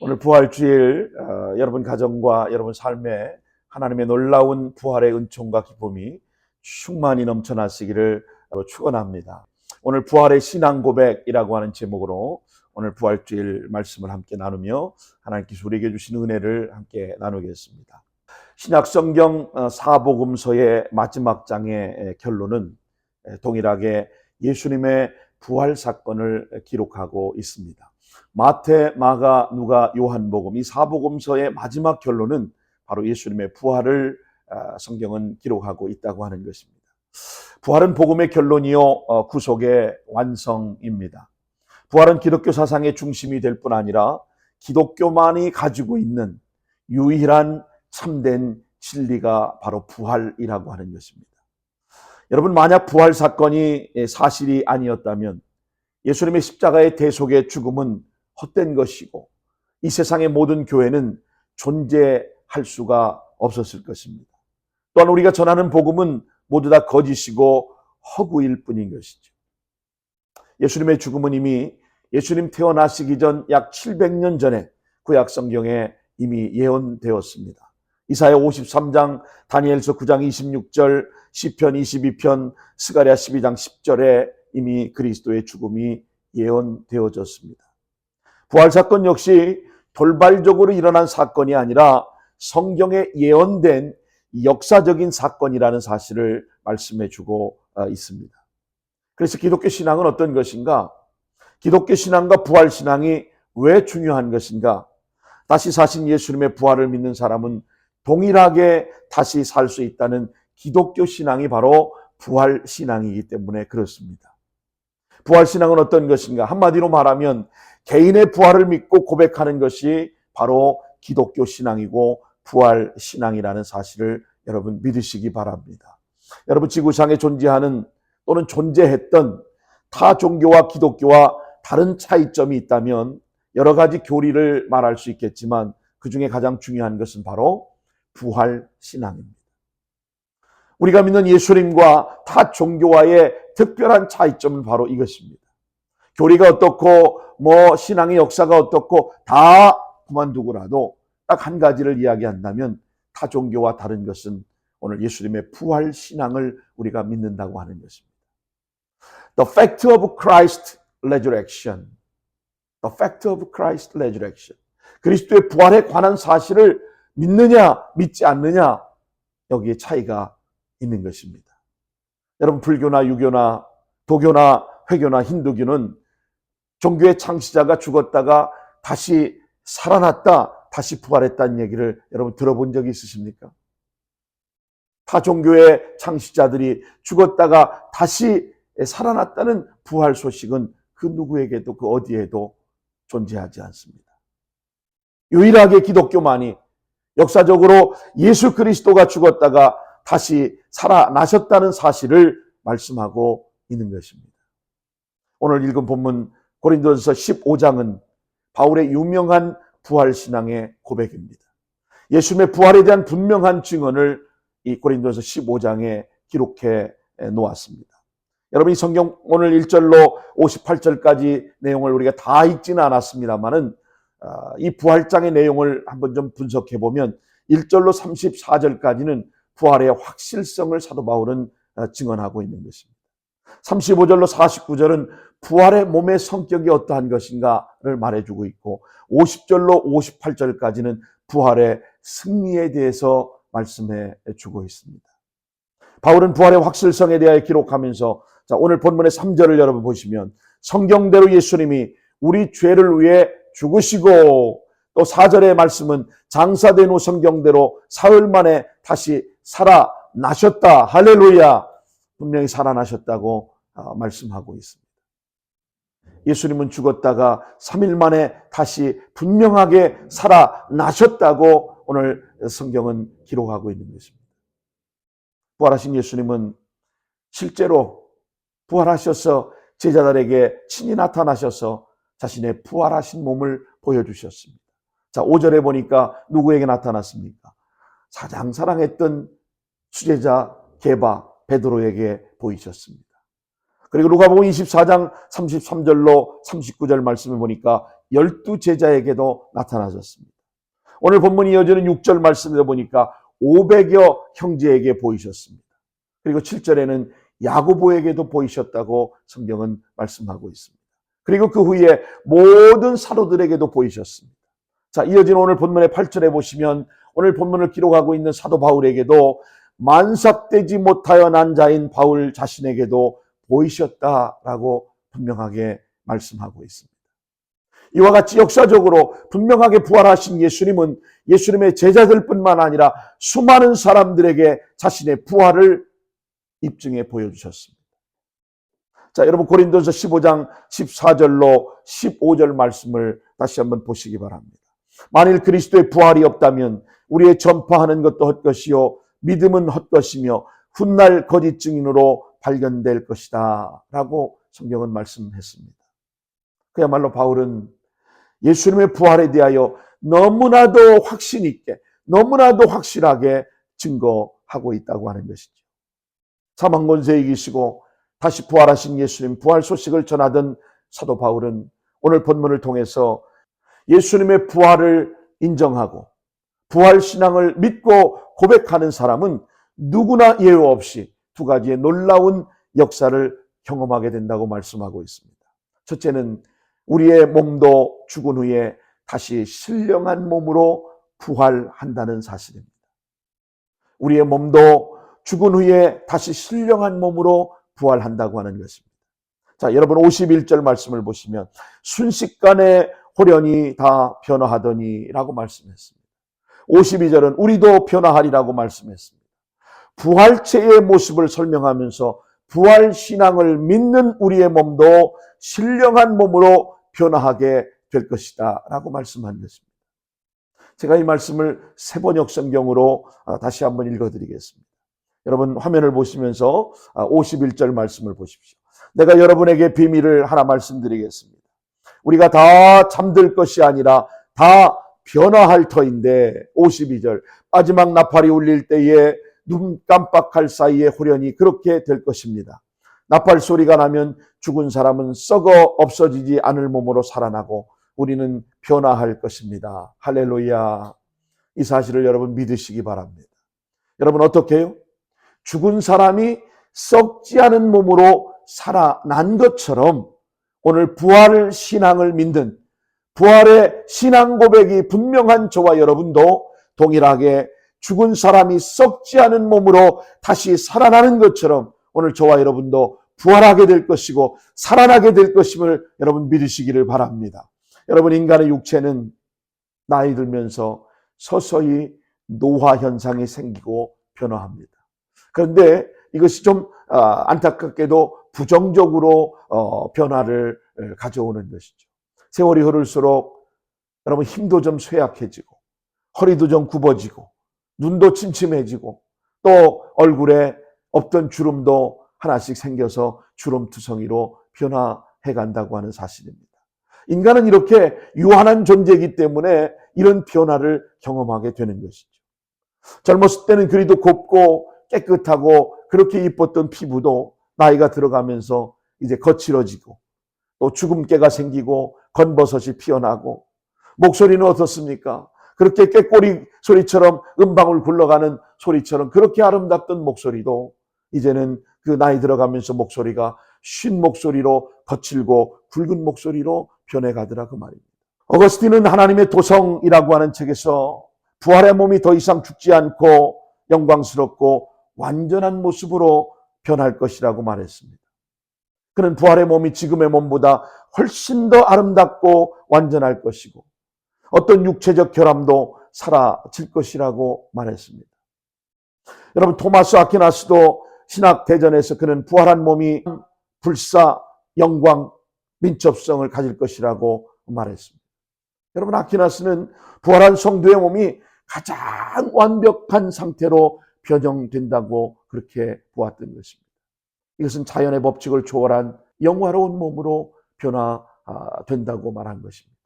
오늘 부활주일 어, 여러분 가정과 여러분 삶에 하나님의 놀라운 부활의 은총과 기쁨이 충만히 넘쳐나시기를 축원합니다. 오늘 부활의 신앙 고백이라고 하는 제목으로 오늘 부활주일 말씀을 함께 나누며 하나님께서 우리에게 주신 은혜를 함께 나누겠습니다. 신약 성경 어, 사복음서의 마지막 장의 결론은 동일하게 예수님의 부활 사건을 기록하고 있습니다. 마태, 마가, 누가, 요한복음 이 사복음서의 마지막 결론은 바로 예수님의 부활을 아, 성경은 기록하고 있다고 하는 것입니다. 부활은 복음의 결론이요 어, 구속의 완성입니다. 부활은 기독교 사상의 중심이 될 뿐 아니라 기독교만이 가지고 있는 유일한 참된 진리가 바로 부활이라고 하는 것입니다. 여러분 만약 부활 사건이 사실이 아니었다면 예수님의 십자가의 대속의 죽음은 헛된 것이고 이 세상의 모든 교회는 존재할 수가 없었을 것입니다. 또한 우리가 전하는 복음은 모두 다 거짓이고 허구일 뿐인 것이죠. 예수님의 죽음은 이미 예수님 태어나시기 전 약 700년 전에 구약 성경에 이미 예언되었습니다. 이사야 53장, 다니엘서 9장 26절, 시편 22편, 스가랴 12장 10절에 이미 그리스도의 죽음이 예언되어졌습니다. 부활 사건 역시 돌발적으로 일어난 사건이 아니라 성경에 예언된 역사적인 사건이라는 사실을 말씀해 주고 어, 있습니다. 그래서 기독교 신앙은 어떤 것인가? 기독교 신앙과 부활 신앙이 왜 중요한 것인가? 다시 사신 예수님의 부활을 믿는 사람은 동일하게 다시 살 수 있다는 기독교 신앙이 바로 부활 신앙이기 때문에 그렇습니다. 부활 신앙은 어떤 것인가? 한마디로 말하면 개인의 부활을 믿고 고백하는 것이 바로 기독교 신앙이고 부활 신앙이라는 사실을 여러분 믿으시기 바랍니다. 여러분 지구상에 존재하는 또는 존재했던 타 종교와 기독교와 다른 차이점이 있다면 여러 가지 교리를 말할 수 있겠지만 그 중에 가장 중요한 것은 바로 부활 신앙입니다. 우리가 믿는 예수님과 타 종교와의 특별한 차이점은 바로 이것입니다. 교리가 어떻고 뭐 신앙의 역사가 어떻고 다 그만두고라도 딱 한 가지를 이야기한다면 타 종교와 다른 것은 오늘 예수님의 부활 신앙을 우리가 믿는다고 하는 것입니다. The fact of Christ resurrection. The fact of Christ resurrection. 그리스도의 부활에 관한 사실을 믿느냐, 믿지 않느냐, 여기에 차이가 있는 것입니다. 여러분, 불교나 유교나 도교나 회교나 힌두교는 종교의 창시자가 죽었다가 다시 살아났다, 다시 부활했다는 얘기를 여러분 들어본 적이 있으십니까? 타 종교의 창시자들이 죽었다가 다시 살아났다는 부활 소식은 그 누구에게도 그 어디에도 존재하지 않습니다. 유일하게 기독교만이 역사적으로 예수 그리스도가 죽었다가 다시 살아나셨다는 사실을 말씀하고 있는 것입니다. 오늘 읽은 본문 고린도전서 15장은 바울의 유명한 부활 신앙의 고백입니다. 예수님의 부활에 대한 분명한 증언을 이 고린도전서 15장에 기록해 놓았습니다. 여러분 이 성경 오늘 1절로 58절까지 내용을 우리가 다 읽지는 않았습니다만은 아, 이 부활장의 내용을 한번 좀 분석해 보면 1절로 34절까지는 부활의 확실성을 사도 바울은 어, 증언하고 있는 것입니다. 35절로 49절은 부활의 몸의 성격이 어떠한 것인가를 말해주고 있고 50절로 58절까지는 부활의 승리에 대해서 말씀해 주고 있습니다. 바울은 부활의 확실성에 대하여 기록하면서 자, 오늘 본문의 3절을 여러분 보시면 성경대로 예수님이 우리 죄를 위해 죽으시고 또 4절의 말씀은 장사된 후 성경대로 사흘 만에 다시 살아나셨다. 할렐루야. 분명히 살아나셨다고 어, 말씀하고 있습니다. 예수님은 죽었다가 3일 만에 다시 분명하게 살아나셨다고 오늘 성경은 기록하고 있는 것입니다. 부활하신 예수님은 실제로 부활하셔서 제자들에게 친히 나타나셔서 자신의 부활하신 몸을 보여주셨습니다. 자, 5절에 보니까 누구에게 나타났습니까? 사장 사랑했던 수제자 게바 베드로에게 보이셨습니다. 그리고 누가복음 24장 33절로 39절 말씀을 보니까 열두 제자에게도 나타나셨습니다. 오늘 본문이 이어지는 6절 말씀을 보니까 500여 형제에게 보이셨습니다. 그리고 7절에는 야고보에게도 보이셨다고 성경은 말씀하고 있습니다. 그리고 그 후에 모든 사도들에게도 보이셨습니다. 자, 이어진 오늘 본문의 8절에 보시면 오늘 본문을 기록하고 있는 사도 바울에게도 만삭되지 못하여 난 자인 바울 자신에게도 보이셨다라고 분명하게 말씀하고 있습니다. 이와 같이 역사적으로 분명하게 부활하신 예수님은 예수님의 제자들뿐만 아니라 수많은 사람들에게 자신의 부활을 입증해 보여주셨습니다. 자, 여러분 고린도서 15장 14절로 15절 말씀을 다시 한번 보시기 바랍니다. 만일 그리스도의 부활이 없다면 우리의 전파하는 것도 헛것이요 믿음은 헛것이며 훗날 거짓 증인으로 발견될 것이다 라고 성경은 말씀했습니다. 그야말로 바울은 예수님의 부활에 대하여 너무나도 확신 있게 너무나도 확실하게 증거하고 있다고 하는 것이죠. 사망 권세 이기시고 다시 부활하신 예수님 부활 소식을 전하던 사도 바울은 오늘 본문을 통해서 예수님의 부활을 인정하고 부활 신앙을 믿고 고백하는 사람은 누구나 예외 없이 두 가지의 놀라운 역사를 경험하게 된다고 말씀하고 있습니다. 첫째는 우리의 몸도 죽은 후에 다시 신령한 몸으로 부활한다는 사실입니다. 우리의 몸도 죽은 후에 다시 신령한 몸으로 부활한다고 하는 것입니다. 자, 여러분 51절 말씀을 보시면 순식간에 호련이 다 변화하더니 라고 말씀했습니다. 52절은 우리도 변화하리라고 말씀했습니다. 부활체의 모습을 설명하면서 부활 신앙을 믿는 우리의 몸도 신령한 몸으로 변화하게 될 것이다 라고 말씀한 것입니다. 제가 이 말씀을 세번역 성경으로 아, 다시 한번 읽어드리겠습니다. 여러분 화면을 보시면서 51절 아, 말씀을 보십시오. 내가 여러분에게 비밀을 하나 말씀드리겠습니다. 우리가 다 잠들 것이 아니라 다 변화할 터인데 52절 마지막 나팔이 울릴 때에 눈 깜빡할 사이에 호련히 그렇게 될 것입니다. 나팔 소리가 나면 죽은 사람은 썩어 없어지지 않을 몸으로 살아나고 우리는 변화할 것입니다. 할렐루야. 이 사실을 여러분 믿으시기 바랍니다. 여러분 어떻게 해요? 죽은 사람이 썩지 않은 몸으로 살아난 것처럼 오늘 부활 신앙을 믿는 부활의 신앙 고백이 분명한 저와 여러분도 동일하게 죽은 사람이 썩지 않은 몸으로 다시 살아나는 것처럼 오늘 저와 여러분도 부활하게 될 것이고 살아나게 될 것임을 여러분 믿으시기를 바랍니다. 여러분 인간의 육체는 나이 들면서 서서히 노화 현상이 생기고 변화합니다. 그런데 이것이 좀 아, 안타깝게도 부정적으로 어, 변화를 가져오는 것이죠. 세월이 흐를수록 여러분 힘도 좀 쇠약해지고 허리도 좀 굽어지고 눈도 침침해지고 또 얼굴에 없던 주름도 하나씩 생겨서 주름투성이로 변화해 간다고 하는 사실입니다. 인간은 이렇게 유한한 존재이기 때문에 이런 변화를 경험하게 되는 것이죠. 젊었을 때는 그리도 곱고 깨끗하고 그렇게 이뻤던 피부도 나이가 들어가면서 이제 거칠어지고 또 주근깨가 생기고 건버섯이 피어나고 목소리는 어떻습니까? 그렇게 꾀꼬리 소리처럼 음방울 굴러가는 소리처럼 그렇게 아름답던 목소리도 이제는 그 나이 들어가면서 목소리가 쉰 목소리로 거칠고 굵은 목소리로 변해가더라 그 말입니다. 어거스틴은 하나님의 도성이라고 하는 책에서 부활의 몸이 더 이상 죽지 않고 영광스럽고 완전한 모습으로 변할 것이라고 말했습니다. 그는 부활의 몸이 지금의 몸보다 훨씬 더 아름답고 완전할 것이고 어떤 육체적 결함도 사라질 것이라고 말했습니다. 여러분 토마스 아퀴나스도 신학 대전에서 그는 부활한 몸이 불사, 영광, 민첩성을 가질 것이라고 말했습니다. 여러분 아퀴나스는 부활한 성도의 몸이 가장 완벽한 상태로 변형된다고 그렇게 보았던 것입니다. 이것은 자연의 법칙을 초월한 영화로운 몸으로 변화된다고 말한 것입니다.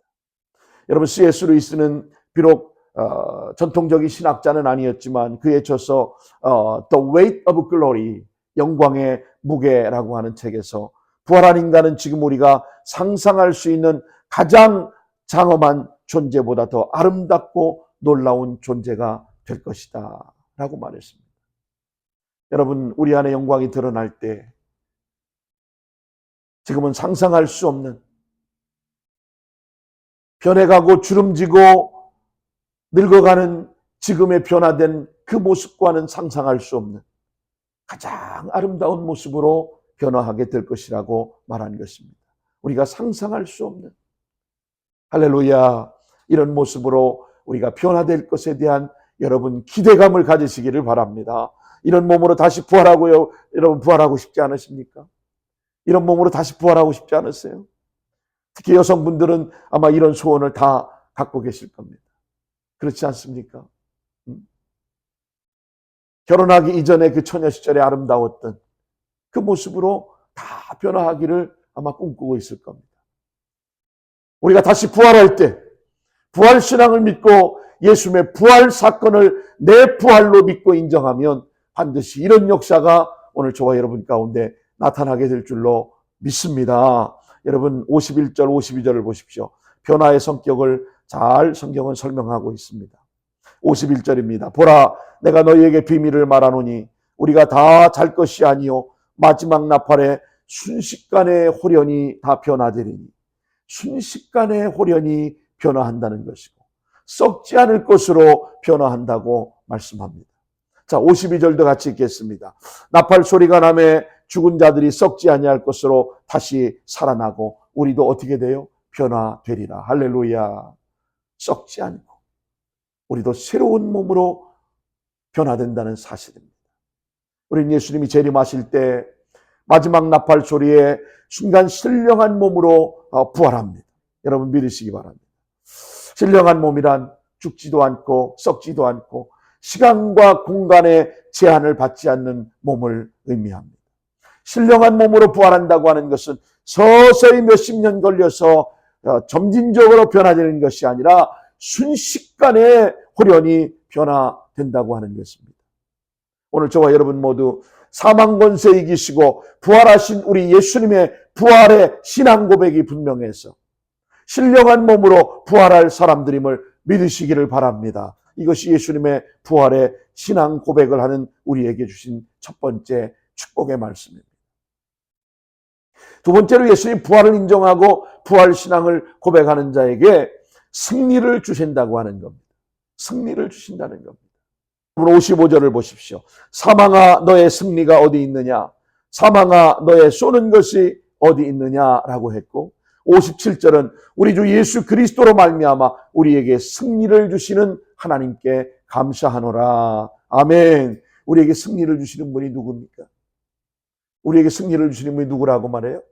여러분 C.S. 루이스는 비록 어, 전통적인 신학자는 아니었지만 그에 져서 어, The Weight of Glory 영광의 무게라고 하는 책에서 부활한 인간은 지금 우리가 상상할 수 있는 가장 장엄한 존재보다 더 아름답고 놀라운 존재가 될 것이다. 라고 말했습니다. 여러분, 우리 안에 영광이 드러날 때 지금은 상상할 수 없는 변해가고 주름지고 늙어가는 지금의 변화된 그 모습과는 상상할 수 없는 가장 아름다운 모습으로 변화하게 될 것이라고 말한 것입니다. 우리가 상상할 수 없는 할렐루야 이런 모습으로 우리가 변화될 것에 대한 여러분 기대감을 가지시기를 바랍니다. 이런 몸으로 다시 부활하고요. 여러분 부활하고 싶지 않으십니까? 이런 몸으로 다시 부활하고 싶지 않으세요? 특히 여성분들은 아마 이런 소원을 다 갖고 계실 겁니다. 그렇지 않습니까? 음? 결혼하기 이전에 그 처녀 시절에 아름다웠던 그 모습으로 다 변화하기를 아마 꿈꾸고 있을 겁니다. 우리가 다시 부활할 때 부활 신앙을 믿고 예수님의 부활 사건을 내 부활로 믿고 인정하면 반드시 이런 역사가 오늘 저와 여러분 가운데 나타나게 될 줄로 믿습니다. 여러분 51절 52절을 보십시오. 변화의 성격을 잘 성경은 설명하고 있습니다. 51절입니다. 보라 내가 너희에게 비밀을 말하노니 우리가 다 잘 것이 아니요 마지막 나팔에 순식간에 호련이 다 변화되리니 순식간에 호련이 변화한다는 것이고 썩지 않을 것으로 변화한다고 말씀합니다. 자, 52절도 같이 읽겠습니다. 나팔 소리가 남에 죽은 자들이 썩지 아니할 것으로 다시 살아나고 우리도 어떻게 돼요? 변화되리라. 할렐루야. 썩지 않고 우리도 새로운 몸으로 변화된다는 사실입니다. 우리는 예수님이 재림하실 때 마지막 나팔 소리에 순간 신령한 몸으로 어, 부활합니다. 여러분 믿으시기 바랍니다. 신령한 몸이란 죽지도 않고 썩지도 않고 시간과 공간의 제한을 받지 않는 몸을 의미합니다. 신령한 몸으로 부활한다고 하는 것은 서서히 몇십 년 걸려서 어, 점진적으로 변화되는 것이 아니라 순식간에 호련히 변화된다고 하는 것입니다. 오늘 저와 여러분 모두 사망 권세 이기시고 부활하신 우리 예수님의 부활의 신앙 고백이 분명해서 신령한 몸으로 부활할 사람들임을 믿으시기를 바랍니다. 이것이 예수님의 부활의 신앙 고백을 하는 우리에게 주신 첫 번째 축복의 말씀입니다. 두 번째로 예수님 부활을 인정하고 부활 신앙을 고백하는 자에게 승리를 주신다고 하는 겁니다. 승리를 주신다는 겁니다. 55절을 보십시오. 사망아 너의 승리가 어디 있느냐? 사망아 너의 쏘는 것이 어디 있느냐라고 했고 57절은 우리 주 예수 그리스도로 말미암아 우리에게 승리를 주시는 하나님께 감사하노라. 아멘. 우리에게 승리를 주시는 분이 누굽니까? 우리에게 승리를 주시는 분이 누구라고 말해요?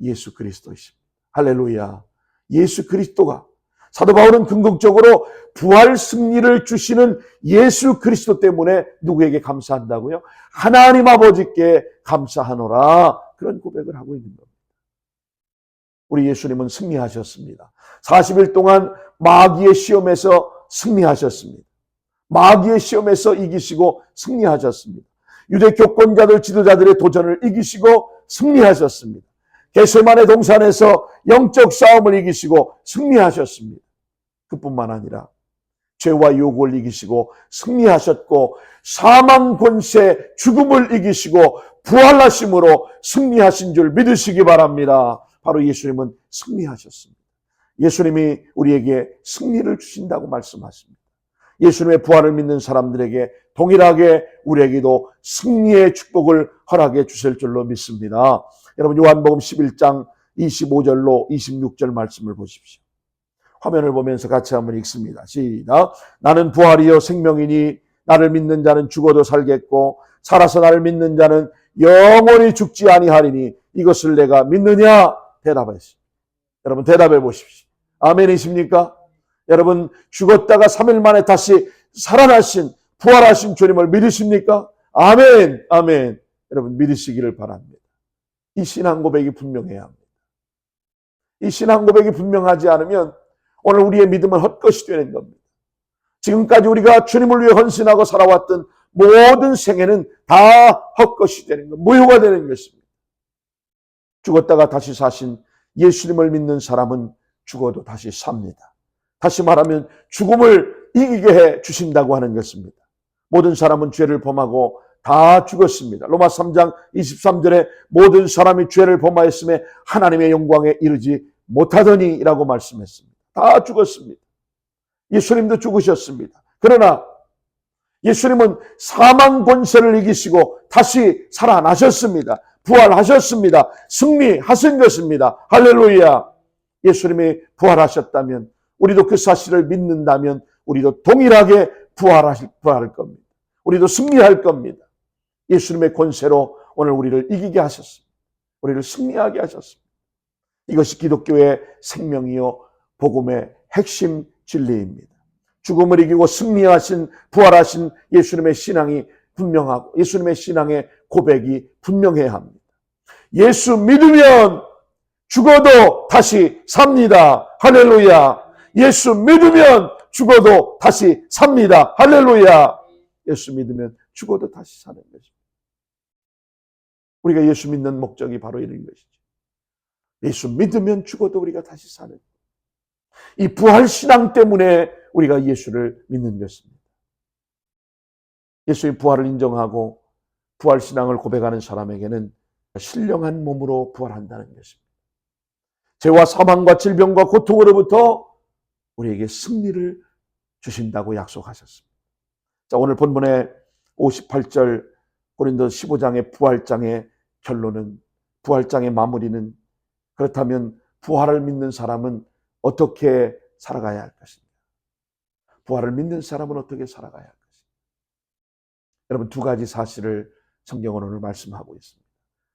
예수 그리스도이십니다. 할렐루야. 예수 그리스도가 사도 바울은 궁극적으로 부활 승리를 주시는 예수 그리스도 때문에 누구에게 감사한다고요? 하나님 아버지께 감사하노라. 그런 고백을 하고 있는 겁니다. 우리 예수님은 승리하셨습니다. 40일 동안 마귀의 시험에서 승리하셨습니다. 마귀의 시험에서 이기시고 승리하셨습니다. 유대 교권자들 지도자들의 도전을 이기시고 승리하셨습니다. 게세만의 동산에서 영적 싸움을 이기시고 승리하셨습니다. 그뿐만 아니라 죄와 유혹을 이기시고 승리하셨고 사망 권세 죽음을 이기시고 부활하심으로 승리하신 줄 믿으시기 바랍니다. 바로 예수님은 승리하셨습니다. 예수님이 우리에게 승리를 주신다고 말씀하십니다. 예수님의 부활을 믿는 사람들에게 동일하게 우리에게도 승리의 축복을 허락해 주실 줄로 믿습니다. 여러분 요한복음 11장 25절로 26절 말씀을 보십시오. 화면을 보면서 같이 한번 읽습니다. 시작. 나는 부활이요 생명이니 나를 믿는 자는 죽어도 살겠고 살아서 나를 믿는 자는 영원히 죽지 아니하리니 이것을 내가 믿느냐 대답하십시오. 여러분 대답해 보십시오. 아멘이십니까? 여러분 죽었다가 3일 만에 다시 살아나신 부활하신 주님을 믿으십니까? 아멘, 아멘. 여러분 믿으시기를 바랍니다. 이 신앙 고백이 분명해야 합니다. 이 신앙 고백이 분명하지 않으면 오늘 우리의 믿음은 헛것이 되는 겁니다. 지금까지 우리가 주님을 위해 헌신하고 살아왔던 모든 생애는 다 헛것이 되는 것, 무효가 되는 것입니다. 죽었다가 다시 사신 예수님을 믿는 사람은 죽어도 다시 삽니다. 다시 말하면 죽음을 이기게 해 주신다고 하는 것입니다. 모든 사람은 죄를 범하고 다 죽었습니다. 로마 3장 23절에 모든 사람이 죄를 범하였음에 하나님의 영광에 이르지 못하더니라고 말씀했습니다. 다 죽었습니다. 예수님도 죽으셨습니다. 그러나 예수님은 사망 권세를 이기시고 다시 살아나셨습니다. 부활하셨습니다. 승리하신 것입니다. 할렐루야. 예수님이 부활하셨다면 우리도 그 사실을 믿는다면 우리도 동일하게 부활하실 부활할 겁니다. 우리도 승리할 겁니다. 예수님의 권세로 오늘 우리를 이기게 하셨습니다. 우리를 승리하게 하셨습니다. 이것이 기독교의 생명이요 복음의 핵심 진리입니다. 죽음을 이기고 승리하신 부활하신 예수님의 신앙이 분명하고 예수님의 신앙의 고백이 분명해야 합니다. 예수 믿으면 죽어도 다시 삽니다. 할렐루야. 예수 믿으면 죽어도 다시 삽니다. 할렐루야. 예수 믿으면 죽어도 다시 사는 것입니다. 우리가 예수 믿는 목적이 바로 이런 것이죠. 예수 믿으면 죽어도 우리가 다시 사는 이 부활 신앙 때문에 우리가 예수를 믿는 것입니다. 예수의 부활을 인정하고 부활 신앙을 고백하는 사람에게는 신령한 몸으로 부활한다는 것입니다. 죄와 사망과 질병과 고통으로부터 우리에게 승리를 주신다고 약속하셨습니다. 자, 오늘 본문의 58절 고린도 15장의 부활장의 결론은 부활장의 마무리는 그렇다면 부활을 믿는 사람은 어떻게 살아가야 할 것인가? 부활을 믿는 사람은 어떻게 살아가야 할 것인가? 여러분 두 가지 사실을 성경은 오늘 말씀하고 있습니다.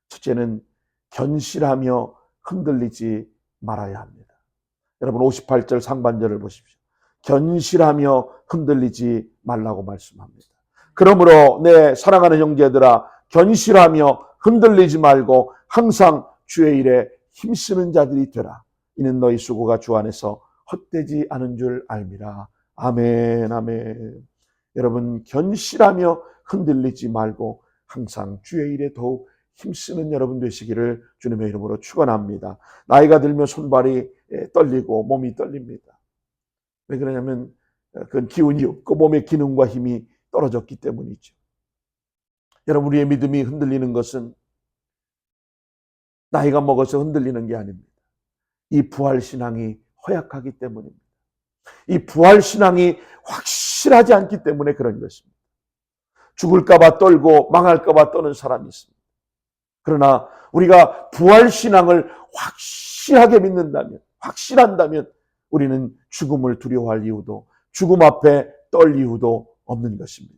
첫째는 견실하며 흔들리지 말아야 합니다. 여러분 58절 상반절을 보십시오. 견실하며 흔들리지 말라고 말씀합니다. 그러므로 내 사랑하는 형제들아 견실하며 흔들리지 말고 항상 주의 일에 힘쓰는 자들이 되라. 이는 너희 수고가 주 안에서 헛되지 않은 줄 알미라. 아멘, 아멘. 여러분, 견실하며 흔들리지 말고 항상 주의 일에 더욱 힘쓰는 여러분 되시기를 주님의 이름으로 축원합니다. 나이가 들면 손발이 떨리고 몸이 떨립니다. 왜 그러냐면 그건 기운이 없고 몸의 기능과 힘이 떨어졌기 때문이죠. 여러분 우리의 믿음이 흔들리는 것은 나이가 먹어서 흔들리는 게 아닙니다. 이 부활 신앙이 허약하기 때문입니다. 이 부활 신앙이 확실하지 않기 때문에 그런 것입니다. 죽을까봐 떨고 망할까봐 떠는 사람이 있습니다. 그러나 우리가 부활 신앙을 확실하게 믿는다면, 확실한다면 우리는 죽음을 두려워할 이유도, 죽음 앞에 떨 이유도 없는 것입니다.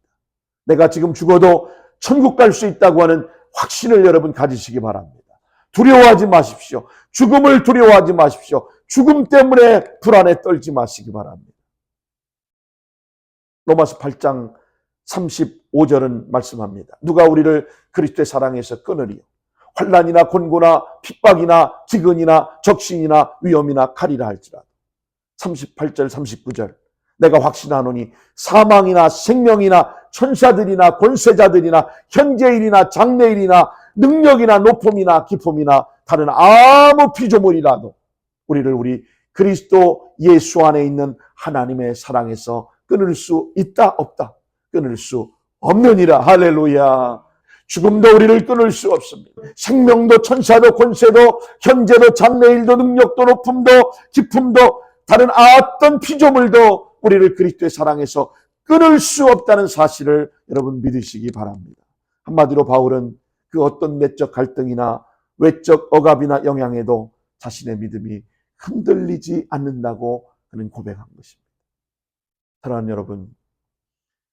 내가 지금 죽어도 천국 갈 수 있다고 하는 확신을 여러분 가지시기 바랍니다. 두려워하지 마십시오. 죽음을 두려워하지 마십시오. 죽음 때문에 불안에 떨지 마시기 바랍니다. 로마서 8장 35절은 말씀합니다. 누가 우리를 그리스도의 사랑에서 끊으리요? 환란이나 곤고나 핍박이나 기근이나 적신이나 위험이나 칼이라 할지라도 38절 39절. 내가 확신하노니 사망이나 생명이나 천사들이나 권세자들이나 현재일이나 장래일이나 능력이나 높음이나 기품이나 다른 아무 피조물이라도 우리를 우리 그리스도 예수 안에 있는 하나님의 사랑에서 끊을 수 있다 없다. 끊을 수 없느니라. 할렐루야. 죽음도 우리를 끊을 수 없습니다. 생명도 천사도 권세도 현재도 장래일도 능력도 높음도 기품도 다른 어떤 피조물도 우리를 그리스도의 사랑에서 끊을 수 없다는 사실을 여러분 믿으시기 바랍니다. 한마디로 바울은 그 어떤 내적 갈등이나 외적 억압이나 영향에도 자신의 믿음이 흔들리지 않는다고 그는 고백한 것입니다. 사랑하는 여러분,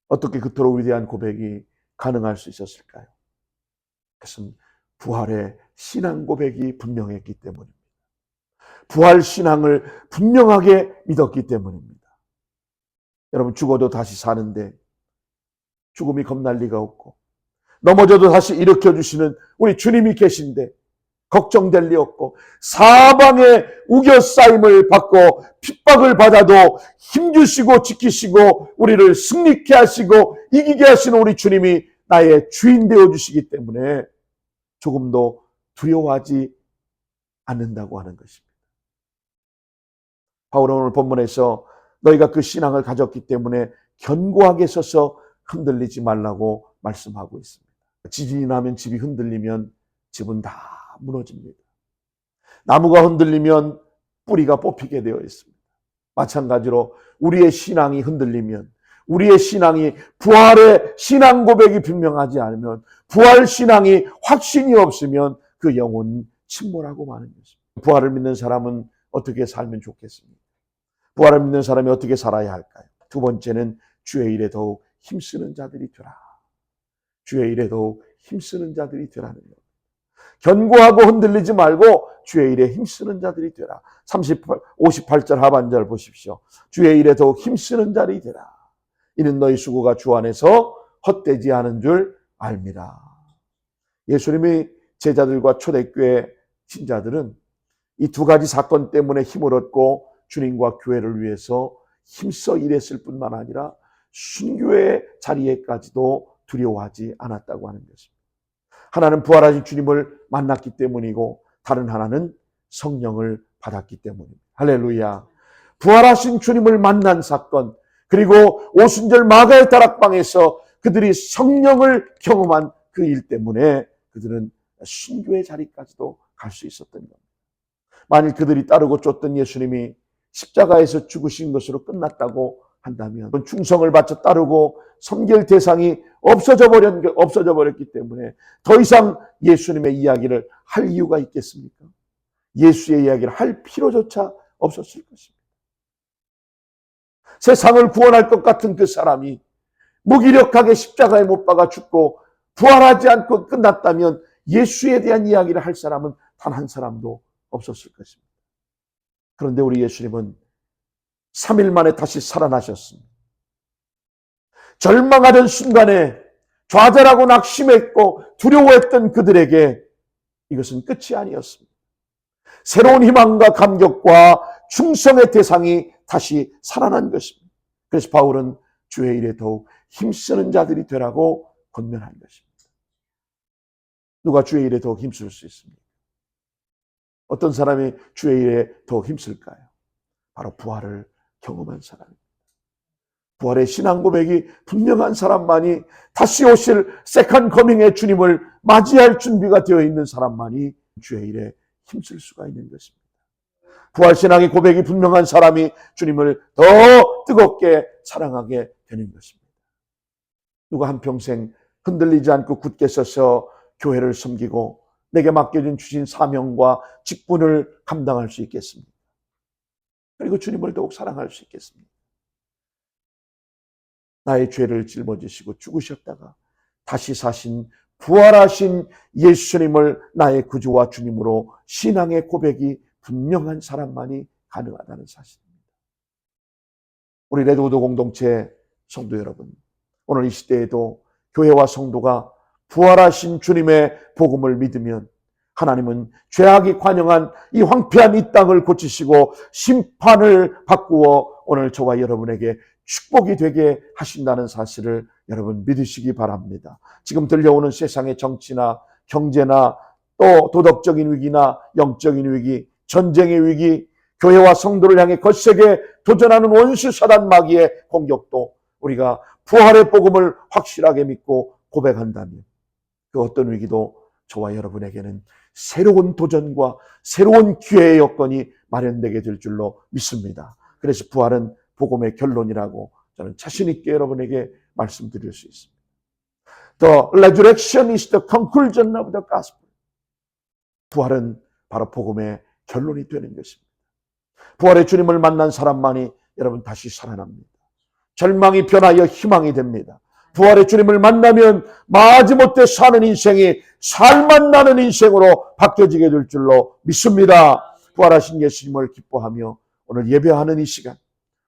어떻게 그토록 위대한 고백이 가능할 수 있었을까요? 그것은 부활의 신앙 고백이 분명했기 때문입니다. 부활 신앙을 분명하게 믿었기 때문입니다. 여러분 죽어도 다시 사는데 죽음이 겁날 리가 없고 넘어져도 다시 일으켜 주시는 우리 주님이 계신데 걱정될 리 없고 사방에 우겨싸임을 받고 핍박을 받아도 힘주시고 지키시고 우리를 승리케 하시고 이기게 하시는 우리 주님이 나의 주인 되어 주시기 때문에 조금도 두려워하지 않는다고 하는 것입니다. 바울은 오늘 본문에서 너희가 그 신앙을 가졌기 때문에 견고하게 서서 흔들리지 말라고 말씀하고 있습니다. 지진이 나면 집이 흔들리면 집은 다 무너집니다. 나무가 흔들리면 뿌리가 뽑히게 되어 있습니다. 마찬가지로 우리의 신앙이 흔들리면 우리의 신앙이 부활의 신앙 고백이 분명하지 않으면 부활 신앙이 확신이 없으면 그 영혼은 침몰하고 마는 것입니다. 부활을 믿는 사람은 어떻게 살면 좋겠습니까? 부활을 믿는 사람이 어떻게 살아야 할까요? 두 번째는 주의 일에 더욱 힘쓰는 자들이 되라. 주의 일에 더욱 힘쓰는 자들이 되라는 것. 견고하고 흔들리지 말고 주의 일에 힘쓰는 자들이 되라. 38, 58절 하반절 보십시오. 주의 일에 더욱 힘쓰는 자들이 되라. 이는 너희 수고가 주 안에서 헛되지 않은 줄 알미라. 예수님이 제자들과 초대교회 신자들은 이 두 가지 사건 때문에 힘을 얻고 주님과 교회를 위해서 힘써 일했을 뿐만 아니라 순교의 자리에까지도 두려워하지 않았다고 하는 것입니다. 하나는 부활하신 주님을 만났기 때문이고 다른 하나는 성령을 받았기 때문입니다. 할렐루야. 부활하신 주님을 만난 사건, 그리고 오순절 마가의 다락방에서 그들이 성령을 경험한 그 일 때문에 그들은 순교의 자리까지도 갈 수 있었던 겁니다. 만일 그들이 따르고 쫓던 예수님이 십자가에서 죽으신 것으로 끝났다고 한다면 충성을 바쳐 따르고 섬길 대상이 없어져 버렸 없어져 버렸기 때문에 더 이상 예수님의 이야기를 할 이유가 있겠습니까? 예수의 이야기를 할 필요조차 없었을 것입니다. 세상을 구원할 것 같은 그 사람이 무기력하게 십자가에 못 박아 죽고 부활하지 않고 끝났다면 예수에 대한 이야기를 할 사람은 단 한 사람도 없었을 것입니다. 그런데 우리 예수님은 3일 만에 다시 살아나셨습니다. 절망하던 순간에 좌절하고 낙심했고 두려워했던 그들에게 이것은 끝이 아니었습니다. 새로운 희망과 감격과 충성의 대상이 다시 살아난 것입니다. 그래서 바울은 주의 일에 더욱 힘쓰는 자들이 되라고 권면한 것입니다. 누가 주의 일에 더욱 힘쓸 수 있습니까? 어떤 사람이 주의 일에 더욱 힘쓸까요? 바로 부활을 경험한 사람입니다. 부활의 신앙 고백이 분명한 사람만이 다시 오실 세컨 커밍의 주님을 맞이할 준비가 되어 있는 사람만이 주의 일에 힘쓸 수가 있는 것입니다. 부활 신앙의 고백이 분명한 사람이 주님을 더 뜨겁게 사랑하게 되는 것입니다. 누가 한평생 흔들리지 않고 굳게 서서 교회를 섬기고 내게 맡겨진 주신 사명과 직분을 감당할 수 있겠습니까? 그리고 주님을 더욱 사랑할 수 있겠습니까? 나의 죄를 짊어지시고 죽으셨다가 다시 사신 부활하신 예수님을 나의 구주와 주님으로 신앙의 고백이 분명한 사람만이 가능하다는 사실입니다. 우리 레드우드 공동체 성도 여러분, 오늘 이 시대에도 교회와 성도가 부활하신 주님의 복음을 믿으면 하나님은 죄악이 관영한 이 황폐한 이 땅을 고치시고 심판을 바꾸어 오늘 저와 여러분에게 축복이 되게 하신다는 사실을 여러분 믿으시기 바랍니다. 지금 들려오는 세상의 정치나 경제나 또 도덕적인 위기나 영적인 위기, 전쟁의 위기, 교회와 성도를 향해 거세게 도전하는 원수 사단 마귀의 공격도 우리가 부활의 복음을 확실하게 믿고 고백한다면 그 어떤 위기도 저와 여러분에게는 새로운 도전과 새로운 기회의 여건이 마련되게 될 줄로 믿습니다. 그래서 부활은 복음의 결론이라고 저는 자신 있게 여러분에게 말씀드릴 수 있습니다. The resurrection is the conclusion of the gospel. 부활은 바로 복음의 결론이 되는 것입니다. 부활의 주님을 만난 사람만이 여러분 다시 살아납니다. 절망이 변하여 희망이 됩니다. 부활의 주님을 만나면 마지못해 사는 인생이 살만 나는 인생으로 바뀌어지게 될 줄로 믿습니다. 부활하신 예수님을 기뻐하며 오늘 예배하는 이 시간,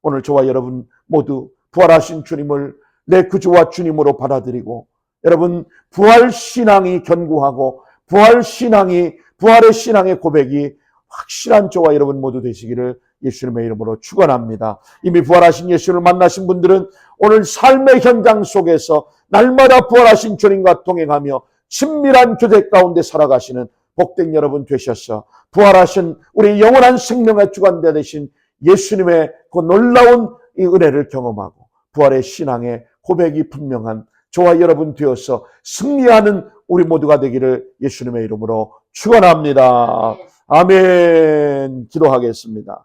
오늘 저와 여러분 모두 부활하신 주님을 내 구주와 주님으로 받아들이고 여러분 부활 신앙이 견고하고 부활 신앙이 부활의 신앙의 고백이 확실한 저와 여러분 모두 되시기를 예수님의 이름으로 축원합니다. 이미 부활하신 예수를 만나신 분들은 오늘 삶의 현장 속에서 날마다 부활하신 주님과 동행하며 친밀한 교제 가운데 살아가시는 복된 여러분 되셔서 부활하신 우리 영원한 생명의 주관자 되신 예수님의 그 놀라운 이 은혜를 경험하고 부활의 신앙의 고백이 분명한 저와 여러분 되어서 승리하는 우리 모두가 되기를 예수님의 이름으로 축원합니다. 아멘. 기도하겠습니다.